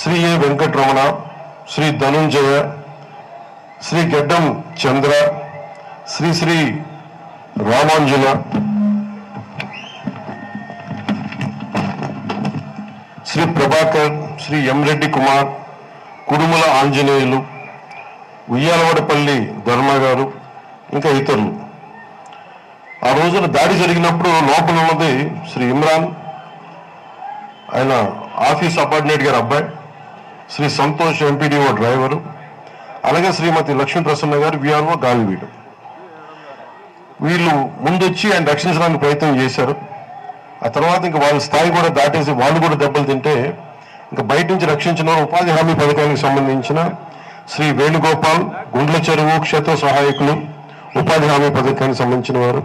శ్రీ ఏ వెంకటరమణ శ్రీ ధనుంజయ శ్రీ గెడ్డం చంద్ర శ్రీ శ్రీ రామాంజన. శ్రీ ప్రభాకర్ శ్రీ ఎంరెడ్డి కుమార్ కుడుముల ఆంజనేయులు ఉయ్యాలవాడపల్లి ధర్మ గారు ఇంకా ఇతరులు. ఆ రోజున దాడి జరిగినప్పుడు లోపల ఉన్నది శ్రీ ఇమ్రాన్ ఆయన ఆఫీస్ అపార్ట్మెంట్ గారి అబ్బాయి. శ్రీ సంతోష్ ఎంపీడీఓ డ్రైవరు అలాగే శ్రీమతి లక్ష్మీ ప్రసన్న గారు విఆర్ఓ గాలివీడు వీళ్ళు ముందొచ్చి ఆయన రక్షించడానికి ప్రయత్నం చేశారు. ఆ తర్వాత ఇంకా వాళ్ళ స్థాయి కూడా దాటేసి వాళ్ళు కూడా దెబ్బలు తింటే ఇంకా బయట నుంచి రక్షించిన ఉపాధి హామీ పథకానికి సంబంధించిన శ్రీ వేణుగోపాల్ గుండ్ల చెరువు క్షేత్ర సహాయకులు ఉపాధి హామీ పథకానికి సంబంధించిన వారు.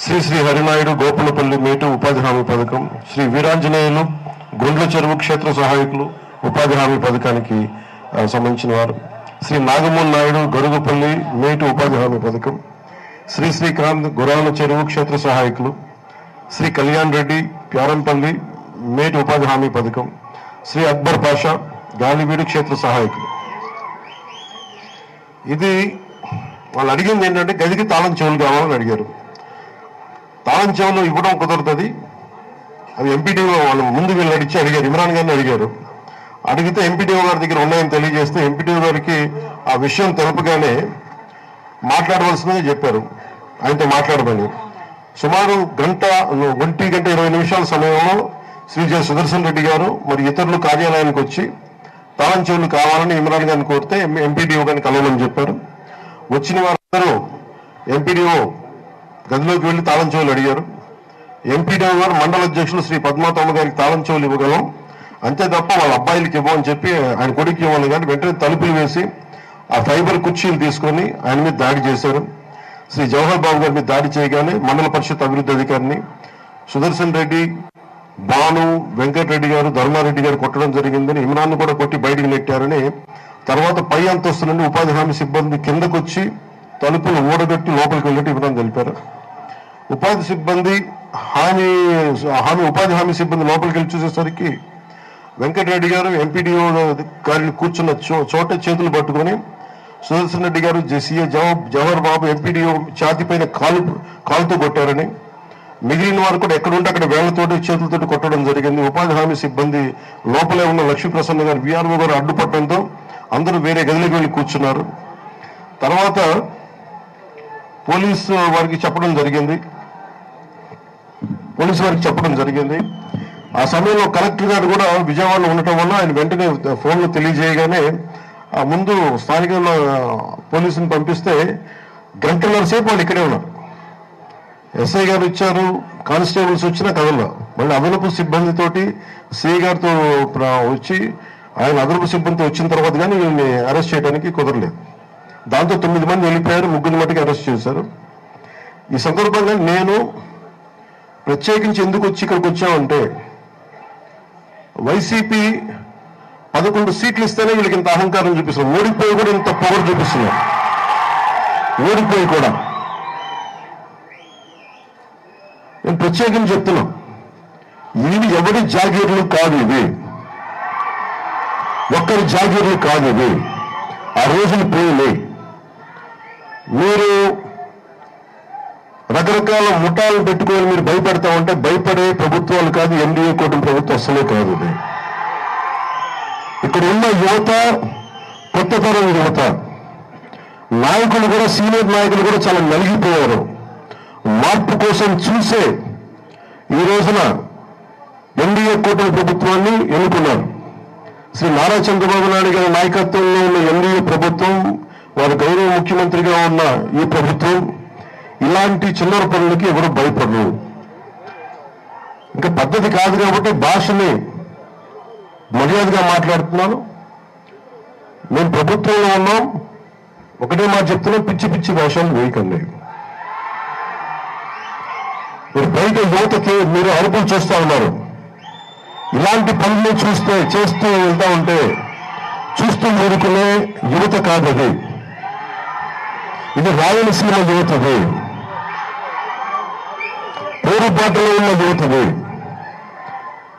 శ్రీ శ్రీ హరినాయుడు గోపులపల్లి మేటు ఉపాధి హామీ పథకం. శ్రీ వీరాంజనేయులు గుండ్ల చెరువు క్షేత్ర సహాయకులు ఉపాధి హామీ పథకానికి సంబంధించిన వారు. శ్రీ నాగమోహన్ నాయుడు గరుగుపల్లి మేటు ఉపాధి హామీ పథకం. శ్రీ శ్రీకాంత్ గురాల చెరువు క్షేత్ర సహాయకులు. శ్రీ కళ్యాణ్ రెడ్డి ప్యారంపల్లి మేటి ఉపాధి హామీ పథకం. శ్రీ అక్బర్ పాషా గాలివీడు క్షేత్ర సహాయకులు. ఇది వాళ్ళు అడిగింది ఏంటంటే గదికి తాళం చెవులు కావాలని అడిగారు. తాళం చెవులు ఇవ్వడం కుదరుతుంది అది. ఎంపీడీ వాళ్ళు ముందు వీళ్ళు అడిచి అడిగారు. ఇమ్రాన్ గారిని అడిగారు. అడిగితే ఎంపీడీఓ గారి దగ్గర ఉన్నాయని తెలియజేస్తే ఎంపీటీఓ గారికి ఆ విషయం తెలుపగానే మాట్లాడవలసిందని చెప్పారు. ఆయనతో మాట్లాడమని. సుమారు గంట ఒంటి గంట ఇరవై నిమిషాల సమయంలో శ్రీ జె సుదర్శన్ రెడ్డి గారు మరి ఇతరులు కార్యాలయానికి వచ్చి తాళం చెవులు కావాలని ఇమ్రాన్ గారిని కోరితే ఎంపీడీఓ గారిని కలవమని చెప్పారు. వచ్చిన వారందరూ ఎంపీడీఓ గదిలోకి వెళ్ళి తాళం చెవులు అడిగారు. ఎంపీడీఓ గారు మండల అధ్యక్షులు శ్రీ పద్మాతమ్మ గారికి తాళం చెవులు ఇవ్వగలం. అంతే తప్ప వాళ్ళ అబ్బాయిలకి ఇవ్వమని చెప్పి ఆయన కొడుకు ఇవ్వాలి కానీ వెంటనే తలుపులు వేసి ఆ ఫైబర్ కుర్చీలు తీసుకొని ఆయన మీద దాడి చేశారు. శ్రీ జవహర్ బాబు గారి మీద దాడి చేయగానే మండల పరిషత్ అభివృద్ధి అధికారిని సుదర్శన్ రెడ్డి భాను వెంకటరెడ్డి గారు ధర్మారెడ్డి గారు కొట్టడం జరిగిందని ఇమ్రాన్ కూడా కొట్టి బయటికి నెట్టారని తర్వాత పై అంతస్తు నుండి ఉపాధి హామీ సిబ్బంది కిందకొచ్చి తలుపులు ఊడగట్టి లోపలికి వెళ్ళి ఇమ్రాన్ తెలిపారు. ఉపాధి సిబ్బంది హామీ హామీ ఉపాధి హామీ సిబ్బంది లోపలికి వెళ్ళి చూసేసరికి వెంకటరెడ్డి గారు ఎంపీడీఓ గారిని కూర్చున్న చో- చోట చేతులు పట్టుకొని సుదర్శన్ రెడ్డి గారు సీఏ జవహర్ బాబు ఎంపీడీఓ ఛాతిపైన కాలు కాలుతో కొట్టారని. మిగిలిన వారు కూడా ఎక్కడుంటే అక్కడ వేళ్ళతోటి చేతులతోటి కొట్టడం జరిగింది. ఉపాధి హామీ సిబ్బంది లోపలే ఉన్న లక్ష్మీ ప్రసన్న గారు విఆర్ఓ గారు అడ్డుపట్టడంతో అందరూ వేరే గదిలోకి వెళ్ళి కూర్చున్నారు. తర్వాత పోలీసు వారికి చెప్పడం జరిగింది. పోలీసు వారికి చెప్పడం జరిగింది. ఆ సమయంలో కలెక్టర్ గారు కూడా విజయవాడలో ఉండటం వల్ల ఆయన వెంటనే ఫోన్లో తెలియజేయగానే ఆ ముందు స్థానికంలో పోలీసుని పంపిస్తే గంటన్నర సేపు వాళ్ళు ఇక్కడే ఉన్నారు. ఎస్ఐ గారు ఇచ్చారు కానిస్టేబుల్స్ వచ్చినా కథల్లో మళ్ళీ అదనపు సిబ్బందితోటి సిఐ గారితో వచ్చి ఆయన అదనపు సిబ్బందితో వచ్చిన తర్వాత కానీ వీళ్ళని అరెస్ట్ చేయడానికి కుదరలేదు. దాంతో తొమ్మిది మంది వెళ్ళిపోయారు ముగ్గురు మటుకు అరెస్ట్ చేశారు. ఈ సందర్భంగా నేను ప్రత్యేకించి ఎందుకు వచ్చి ఇక్కడికి వచ్చామంటే వైసీపీ పదకొండు సీట్లు ఇస్తేనే వీళ్ళకి ఇంత అహంకారం చూపిస్తున్నారు ఓడిపోయి కూడా ఇంత పవర్ చూపిస్తున్నారు ఓడిపోయి కూడా. నేను ప్రత్యేకం చెప్తున్నా. ఇవి ఎవరి జాగీర్లు కాదు ఇవి. ఒక్కరి జాగీర్లు కాదు ఇవి. ఆ రోజులు పోయినాయి మీరు రకరకాల ముఠాలు పెట్టుకొని మీరు భయపడతా ఉంటే భయపడే ప్రభుత్వాలు కాదు ఎన్డీఏ కూటమి ప్రభుత్వం అసలే కాదు ఇది. ఇక్కడ ఉన్న యువత కొత్త తరం యువత నాయకులు కూడా సీనియర్ నాయకులు కూడా చాలా నలిగిపోయారు. మార్పు కోసం చూసే ఈ రోజున ఎన్డీఏ కూటమి ప్రభుత్వాన్ని ఎన్నుకున్నారు. శ్రీ నారా చంద్రబాబు నాయుడు గారి నాయకత్వంలో ఉన్న ఎన్డీఏ ప్రభుత్వం వారి గౌరవ ముఖ్యమంత్రిగా ఉన్న ఈ ప్రభుత్వం ఇలాంటి చిల్లర పనులకి ఎవరు భయపడరు. ఇంకా పద్ధతి కాదు కాబట్టి భాషని మర్యాదగా మాట్లాడుతున్నాను. మేము ప్రభుత్వంలో ఉన్నాం. ఒకటే మాట చెప్తున్నాం పిచ్చి పిచ్చి భాషలు వేయకండి. మీరు బయట యువతకి మీరు అరుపులు చూస్తూ ఉన్నారు. ఇలాంటి పనులు చూస్తే చేస్తూ వెళ్తా ఉంటే చూస్తూ ఊరుకునే యువత కాదు అది ఇది రాయలసీమ యువతది. పోరుబాటులో ఉన్న యువతది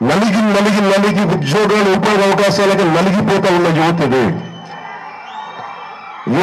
నలిగి నలిగి నలిగి ఉద్యోగాలు ఉపాధి అవకాశాలకు నలిగిపోతా ఉన్న యువతది.